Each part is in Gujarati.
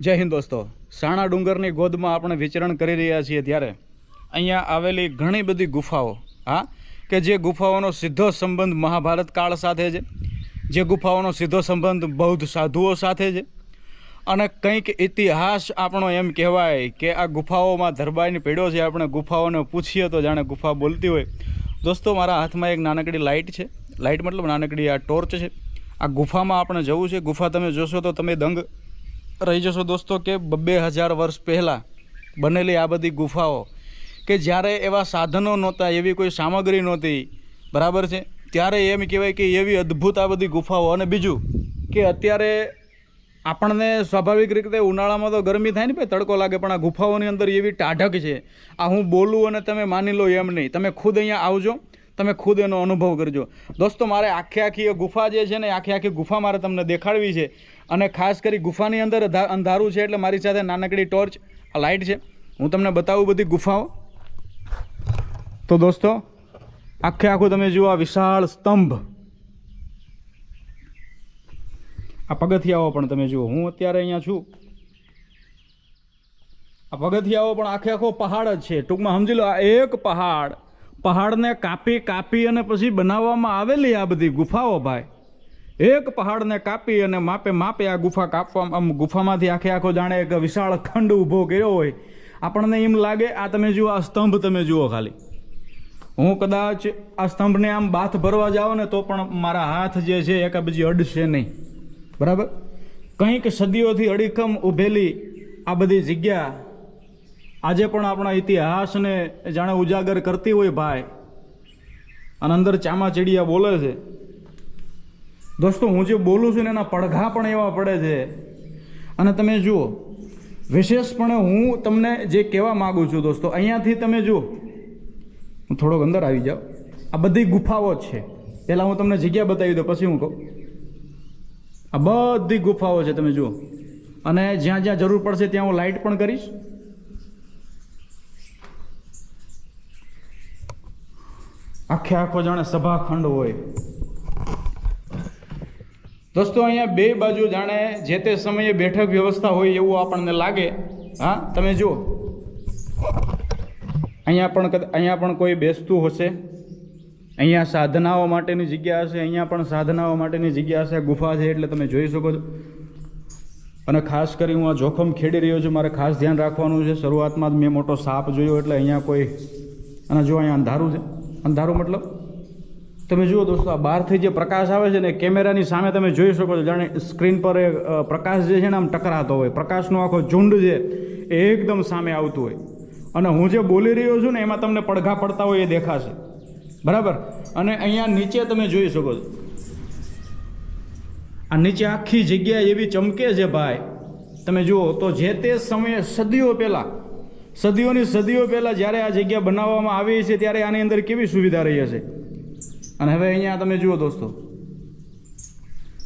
જય હિન્દ દોસ્તો. સાણા ડુંગરની ગોદમાં આપણે વિચરણ કરી રહ્યા છીએ ત્યારે અહીંયા આવેલી ઘણી બધી ગુફાઓ, હા? કે જે ગુફાઓનો સીધો સંબંધ મહાભારત કાળ સાથે છે. જે ગુફાઓનો સીધો સંબંધ બૌદ્ધ સાધુઓ સાથે છે. અને કંઈક ઇતિહાસ આપણો એમ કહેવાય કે આ ગુફાઓમાં ધરબાઈને પડ્યો છે. આપણે ગુફાઓને પૂછીએ તો જાણે ગુફા બોલતી હોય. દોસ્તો, મારા હાથમાં એક નાનકડી લાઇટ છે. લાઇટ મતલબ નાનકડી આ ટોર્ચ છે. આ ગુફામાં આપણે જવું છે. ગુફા તમે જોશો તો તમે દંગ. રહી જશો દોસ્તો કે બબ્બે હજાર વર્ષ પહેલાં બનેલી આ બધી ગુફાઓ કે જ્યારે એવા સાધનો નહોતા, એવી કોઈ સામગ્રી નહોતી, બરાબર છે? ત્યારે એમ કહેવાય કે એવી અદ્ભુત આ બધી ગુફાઓ અને બીજું કે અત્યારે આપણને સ્વાભાવિક રીતે ઉનાળામાં તો ગરમી થાય ને ભાઈ, તડકો લાગે, પણ આ ગુફાઓની અંદર એવી ટાઢક છે. આ હું બોલું અને તમે માની લો એમ નહીં. તમે ખુદ અહીંયા આવજો. તમે ખુદ એનો અનુભવ કરજો. દોસ્તો, મારે આખી આખી ગુફા જે છે ને આખી આખી ગુફા મારે તમને દેખાડવી છે. અને ખાસ કરી ગુફાની અંદર અંધારું છે એટલે મારી સાથે નાનકડી ટોર્ચ, આ લાઇટ છે. હું તમને બતાવું બધી ગુફાઓ. તો દોસ્તો, આખે આખું તમે જુઓ આ વિશાળ સ્તંભ. આ પગથિયાઓ પણ તમે જુઓ. હું અત્યારે અહીંયા છું. આ પગથિયાઓ પણ આખે આખો પહાડ જ છે. ટૂંકમાં સમજી લો, આ એક પહાડ. પહાડને કાપી કાપી અને પછી બનાવવામાં આવેલી આ બધી ગુફાઓ ભાઈ. એક પહાડને કાપી અને માપે માપે આ ગુફા કાપવા આમ ગુફામાંથી આખે આખો જાણે એક વિશાળ ખંડ ઊભો કર્યો હોય. આપણને એમ લાગે, આ તમે જુઓ, આ સ્તંભ તમે જુઓ ખાલી. હું કદાચ આ સ્તંભને આમ બાથ ભરવા જાઉં ને તો પણ મારા હાથ જે છે એક બીજી અડશે નહીં. બરાબર? કંઈક સદીઓથી અડીખમ ઊભેલી આ બધી જગ્યા આજે પણ આપણા ઇતિહાસને જાણે ઉજાગર કરતી હોય ભાઈ. અને અંદર ચામાચીડિયા બોલે છે. દોસ્તો, હું જે બોલું છું ને એના પડઘા પણ એવા પડે છે. અને તમે જુઓ, વિશેષપણે હું તમને જે કહેવા માગું છું દોસ્તો, અહીંયાથી તમે જુઓ. હું થોડોક અંદર આવી જાઉં. આ બધી ગુફાઓ જ છે. પહેલાં હું તમને જગ્યા બતાવી દઉં, પછી હું કહું. આ બધી ગુફાઓ છે, તમે જુઓ. અને જ્યાં જ્યાં જરૂર પડશે ત્યાં હું લાઇટ પણ કરીશ. આખે આખો જાણે સભાખંડ હોય. દોસ્તો, અહીંયા બે બાજુ જાણે જે તે સમયે બેઠક વ્યવસ્થા હોય એવું આપણને લાગે. હા, તમે જુઓ. અહીંયા પણ અહીંયા પણ કોઈ બેસતું હશે. અહીંયા સાધનાઓ માટેની જગ્યા હશે, અહીંયા પણ સાધનાઓ માટેની જગ્યા હશે. ગુફા છે એટલે તમે જોઈ શકો છો. અને ખાસ કરી હું આ જોખમ ખેડી રહ્યો છું, મારે ખાસ ધ્યાન રાખવાનું છે. શરૂઆતમાં જ મેં મોટો સાપ જોયો એટલે અહીંયા કોઈ, અને જો અહીંયા અંધારું છે. અંધારું મતલબ? તમે જુઓ દોસ્તો, આ બહારથી જે પ્રકાશ આવે છે ને કેમેરાની સામે તમે જોઈ શકો છો. જાણે સ્ક્રીન પર પ્રકાશ જે છે ને, આમ ટકરાતો હોય. પ્રકાશનો આખો ઝુંડ છે એ એકદમ સામે આવતું હોય. અને હું જે બોલી રહ્યો છું ને, એમાં તમને પડઘા પડતા હોય એ દેખાશે. બરાબર? અને અહીંયા નીચે તમે જોઈ શકો છો. આ નીચે આખી જગ્યા એવી ચમકે છે, ભાઈ. તમે જુઓ તો જે તે સમયે સદીઓ પહેલાં સદીઓની સદીઓ પહેલાં જ્યારે આ જગ્યા બનાવવામાં આવી છે, ત્યારે આની અંદર કેવી સુવિધા રહી હશે? અને હવે અહીંયા તમે જુઓ દોસ્તો,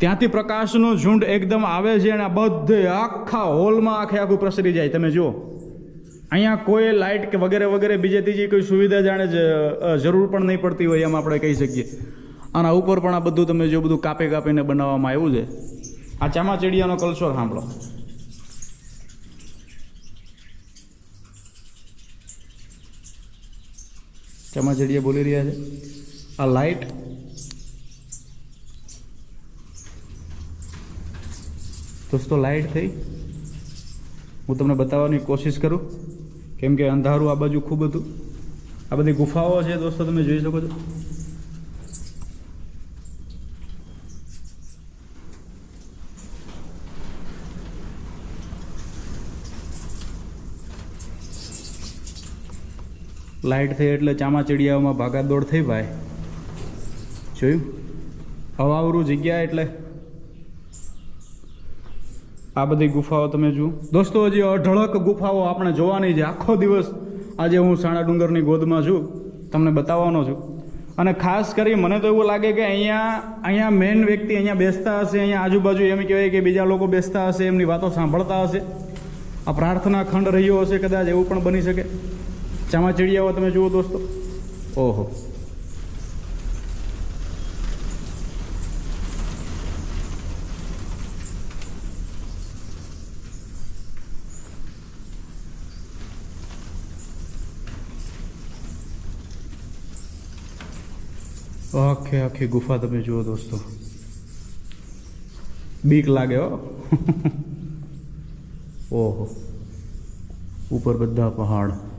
ત્યાંથી પ્રકાશનો ઝુંડ એકદમ આવે છે અને આ બધે આખા હોલમાં આખે આખું પ્રસરી જાય. તમે જુઓ, અહીંયા કોઈ લાઇટ કે વગેરે વગેરે બીજે ત્રીજી કોઈ સુવિધા જાણે જરૂર પણ નહીં પડતી હોય એમ આપણે કહી શકીએ. આના ઉપર પણ આ બધું તમે જો બધું કાપી કાપીને બનાવવામાં આવ્યું છે. આ ચામાચીડિયાનો કલ્ચર, સાંભળો. ચામાચીડિયા બોલી રહ્યા છે. આ લાઇટ દોસ્તો લાઇટ થઈ. હું તમને બતાવવાની કોશિશ કરું. કેમ કે અંધારું આ બાજુ ખૂબ હતું. આ બધી ગુફાઓ છે દોસ્તો, તમે જોઈ શકો છો. લાઇટ થઈ એટલે ચામાચીડિયાઓમાં ભાગાદોડ થઈ ભાઈ. જોયું? હવાવરું જગ્યા એટલે. આ બધી ગુફાઓ તમે જુઓ. દોસ્તો, હજી અઢળક ગુફાઓ આપણે જોવાની છે. આખો દિવસ આજે હું સાણા ડુંગરની ગોદમાં છું. તમને બતાવવાનો છું. અને ખાસ કરી મને તો એવું લાગે કે અહીંયા અહીંયા મેન વ્યક્તિ અહીંયા બેસતા હશે, અહીંયા આજુબાજુ એમ કહેવાય કે બીજા લોકો બેસતા હશે, એમની વાતો સાંભળતા હશે. આ પ્રાર્થના ખંડ રહ્યો હશે કદાચ એવું પણ બની શકે. चमाचिड़िया तब जुओ दोस्तों ओहो आखे आखी गुफा तब जुओ दोस्तों बीक लगे ओहो ऊपर बदा पहाड़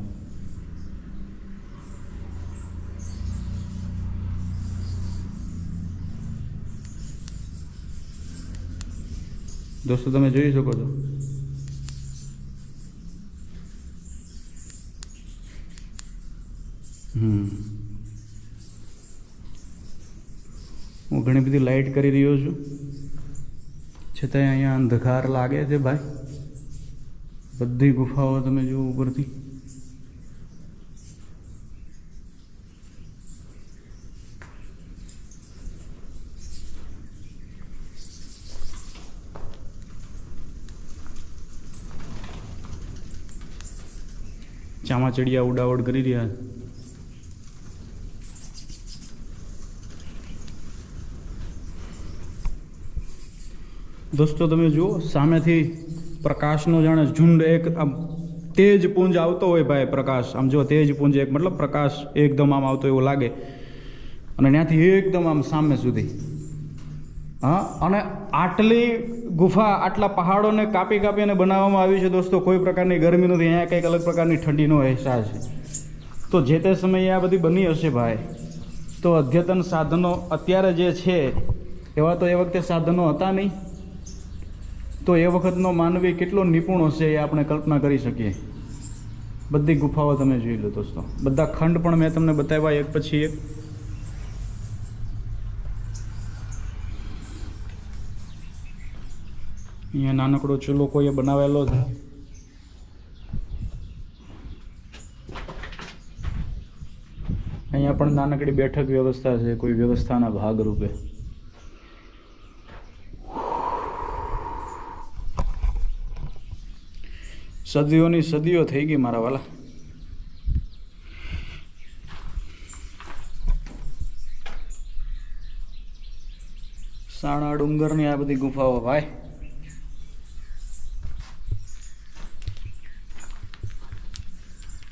દોસ્તો, તમે જોઈ શકો છો. હમ. હું ઘણી બધી લાઇટ કરી રહ્યો છું. છતાંય અહીંયા અંધકાર લાગે છે ભાઈ. બધી ગુફાઓ તમે જુઓ ઉપરથી. ચામાચડિયા ઉડાવડ કરી રહ્યા છે. દોસ્તો, તમે જુઓ, સામેથી પ્રકાશનો જાણે ઝુંડ એક, આમ તેજ પુંજ આવતો હોય ભાઈ પ્રકાશ. આમ જો તેજ પુંજ એક, મતલબ પ્રકાશ એકદમ આમ આવતો એવો લાગે. અને ત્યાંથી એકદમ આમ સામે સુધી. હા? અને આટલી ગુફા, આટલા પહાડોને કાપી કાપીને બનાવવામાં આવી છે દોસ્તો, કોઈ પ્રકારની ગરમી નથી. અહીંયા કંઈક અલગ પ્રકારની ઠંડીનો અહેસાસ છે. તો જે તે સમયે આ બધી બની હશે ભાઈ, તો અદ્યતન સાધનો અત્યારે જે છે, એવા તો એ વખતે સાધનો હતા નહીં. તો એ વખતનો માનવી કેટલો નિપુણ હશે એ આપણે કલ્પના કરી શકીએ. બધી ગુફાઓ તમે જોઈ લો દોસ્તો. બધા ખંડ પણ મેં તમને બતાવ્યા, એક પછી એક. અહીંયા નાનકડો ચૂલો કોઈએ બનાવેલો છે. અહીંયા પણ નાનકડી બેઠક વ્યવસ્થા છે, કોઈ વ્યવસ્થાના ભાગરૂપે. સદીઓની સદીઓ થઈ ગઈ મારા વાલા. સાણા ડુંગરની આ બધી ગુફાઓ, ભાઈ.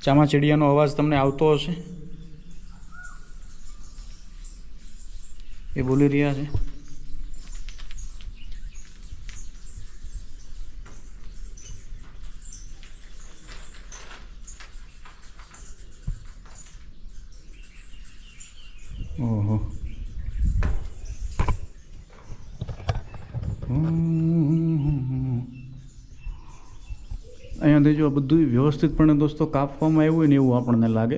ચામાચીડિયાનો અવાજ તમને આવતો હશે? એ બોલી રહ્યા છે. ઓહો. અહીંયાથી જો બધું વ્યવસ્થિતપણે દોસ્તો કાપવામાં આવ્યું હોય ને એવું આપણને લાગે.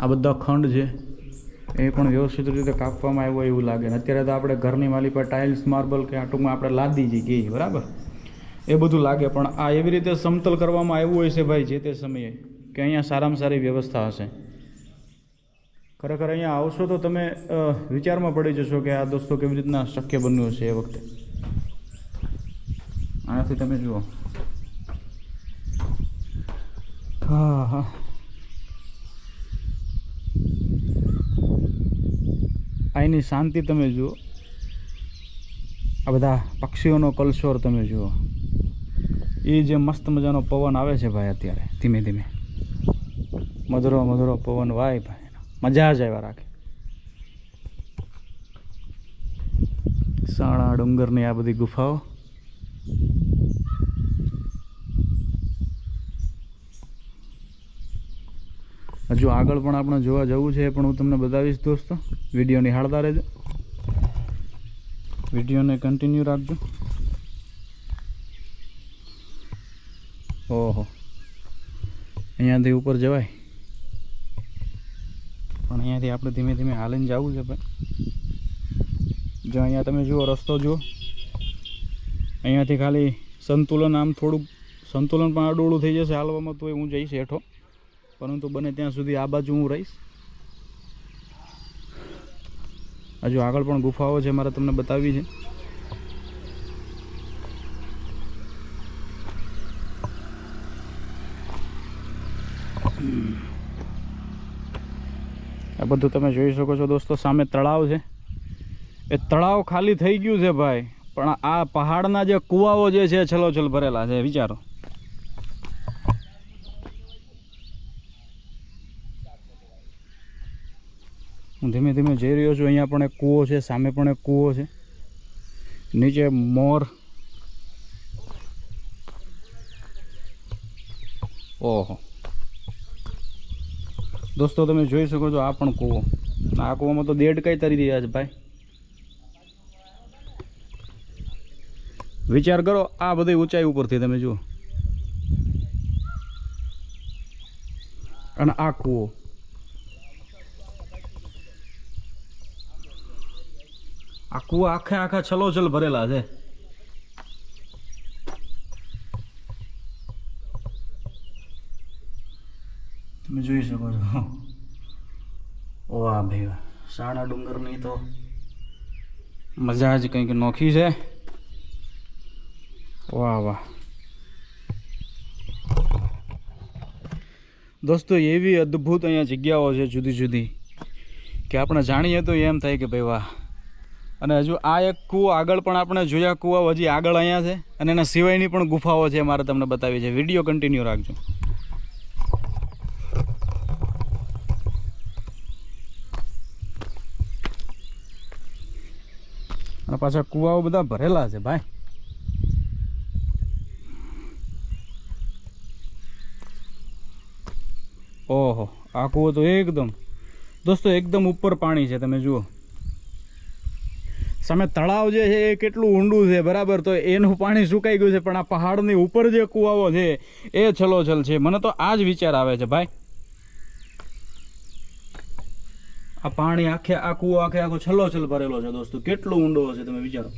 આ બધા ખંડ છે, એ પણ વ્યવસ્થિત રીતે કાપવામાં આવ્યું એવું લાગે. ને અત્યારે તો આપણે ઘરની માલી પર ટાઇલ્સ માર્બલ કે આ ટૂંકમાં આપણે લાદી જે ગઈ બરાબર? એ બધું લાગે, પણ આ એવી રીતે સમતલ કરવામાં આવ્યું હોય છે ભાઈ, જે તે સમયે, કે અહીંયા સારામાં સારી વ્યવસ્થા હશે. ખરેખર અહીંયા આવશો તો તમે વિચારમાં પડી જશો કે આ દોસ્તો કેવી રીતના શક્ય બન્યું હશે એ વખતે. આનાથી તમે જુઓ. હા હા. અહીંની શાંતિ તમે જુઓ. આ બધા પક્ષીઓનો કલશોર તમે જુઓ. એ જે મસ્ત મજાનો પવન આવે છે ભાઈ અત્યારે, ધીમે ધીમે. મધુરો મધુરો પવન વાય ભાઈ. મજા જ આવ્યા રાખે. સાણા ડુંગરની આ બધી ગુફાઓ. હજુ આગળ પણ આપણે જોવા જવું છે પણ હું તમને બતાવીશ દોસ્તો. વીડિયો નિહાળતા રહેજો. વિડીયોને કન્ટિન્યુ રાખજો. ઓહો. અહીંયાથી ઉપર જવાય. પણ અહીંયાથી આપણે ધીમે ધીમે હાલીને જવું છે ભાઈ. જો અહીંયા તમે જુઓ, રસ્તો જુઓ. અહીંયાથી ખાલી સંતુલન, આમ થોડુંક સંતુલન પણ આડોળું થઈ જશે હાલવામાં તો હું જઈશ હેઠો. પરંતુ બને ત્યાં સુધી આ બાજુ હું રહીશ. હજુ આગળ પણ ગુફાઓ છે, મારે તમને બતાવી છે. આ બધું તમે જોઈ શકો છો દોસ્તો, સામે તળાવ છે. એ તળાવ ખાલી થઈ ગયું છે ભાઈ, પણ આ પહાડના જે કુવાઓ જે છે છલોછલ ભરેલા છે, વિચારો. ધીમે જઈ રહ્યો છું. અહીંયા પણ એક કૂવો છે, સામે પણ એક કૂવો છે. નીચે મોર. ઓહો. દોસ્તો, તમે જોઈ શકો છો આ પણ કૂવો. આ કૂવામાં તો દેડ કઈ તરી રહ્યા છે ભાઈ. વિચાર કરો, આ બધી ઊંચાઈ ઉપરથી તમે જુઓ. અને આ કૂવો. આ કુવા આખે આખા છલોછલ ભરેલા છે. તમે જોઈ શકો છો. વાહ ભાઈ વાહ. સાણા ડુંગરની તો મજા જ કંઈક નોખી છે. વાહ વાહ. દોસ્તો, એવી અદ્ભુત અહીંયા જગ્યાઓ છે જુદી જુદી કે આપણે જાણીએ તો એમ થાય કે ભાઈ વાહ. અને હજુ આ એક કૂવો આગળ પણ આપણે જોયા કૂવા હજી આગળ અહીંયા છે અને એના સિવાયની પણ ગુફાઓ છે મારે તમને બતાવી છે. વીડિયો કન્ટિન્યુ રાખજો. અને પાછા કૂવાઓ બધા ભરેલા છે, ભાઈ. ઓહો, આ કૂવો તો એકદમ, દોસ્તો, એકદમ ઉપર પાણી છે, તમે જુઓ. સામે તળાવ જે છે એ કેટલું ઊંડું છે, બરાબર? તો એનું પાણી સુકાઈ ગયું છે, પણ આ પહાડની ઉપર જે કૂવાઓ છે, એ છલોછલ છે. મને તો આ જ વિચાર આવે છે, ભાઈ. આ પાણી આખે, આ કુવો આખે આખો છલોછલ ભરેલો છે, દોસ્તો. કેટલો ઊંડો હશે તમે વિચારો.